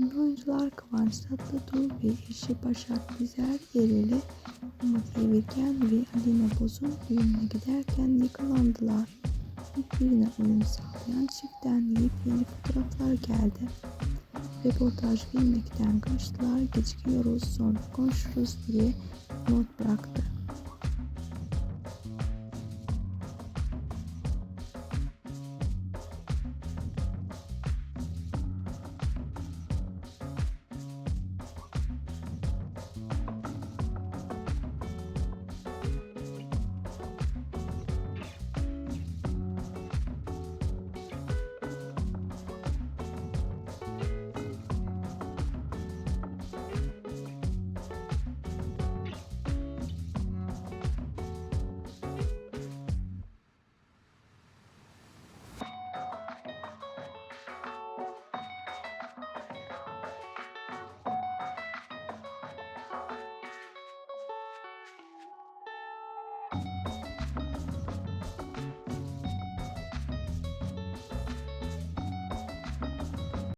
Oyuncular Kıvanç Tatlıtuğ ve eşi Başak Güzel Yereli Umut Evirgen ve Alina Boz'un düğününe giderken yakalandılar. Birbirine uyum sağlayan çiftten yepyeni fotoğraflar geldi. Reportaj bilmekten kaçtılar, gecikiyoruz sonra konuşuruz diye not bıraktı.